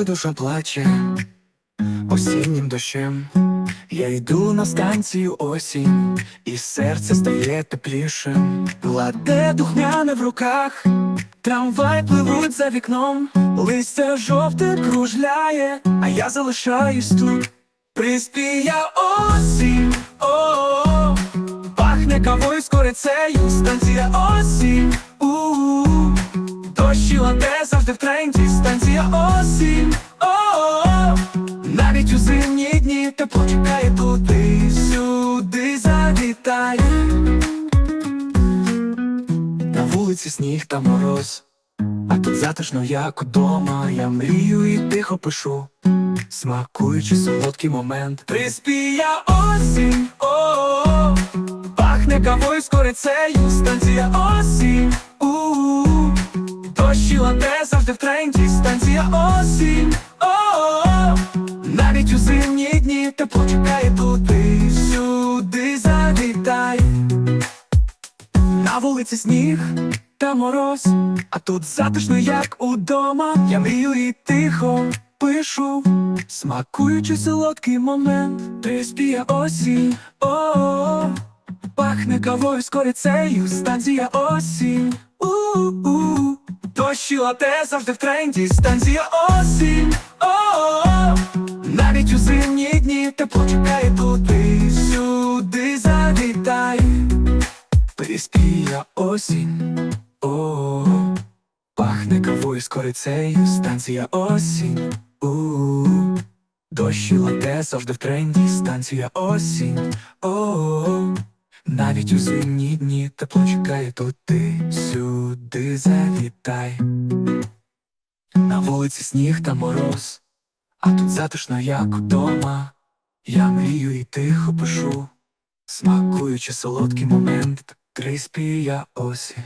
душа плаче осіннім дощем. Я йду на станцію осінь, і серце стає теплішим. Ладе духмяне в руках, трамвай пливуть за вікном, листя жовте кружляє, а я залишаюсь тут. Приспіє осінь, о, пахне кавою з корицею, станція осінь, у дощі ладе завжди в тренді, станція осінь, о, навіть у зимні дні тепло чекає туди, сюди завітай. На вулиці сніг та мороз, а тут затишно, як удома. Я мрію і тихо пишу, смакуючи солодкий момент. Приспіє осінь, о, пахне кавою з корицею, станція осінь, завжди в тренді, станція осінь, о, навіть у зимні дні тепло чекає туди, сюди завітай. На вулиці сніг та мороз, а тут затишно, як удома. Я мрію і тихо пишу, смакуючи солодкий момент. Приспіє осінь, о, пахне кавою з корицею, станція осінь, у-у, дощі лате завжди в тренді, станція осінь, о, навіть у зимні дні тепло чекає туди, сюди завітай. Приспіє осінь, о, пахне кавою з корицею, станція осінь, у, дощі ладе завжди в тренді, станція осінь, о, навіть у зимні дні тепло чекає туди, сюди завітай. На вулиці сніг та мороз, а тут затишно, як удома. Я мрію і тихо пишу. Смакуючи солодкий момент, Криспія осінь.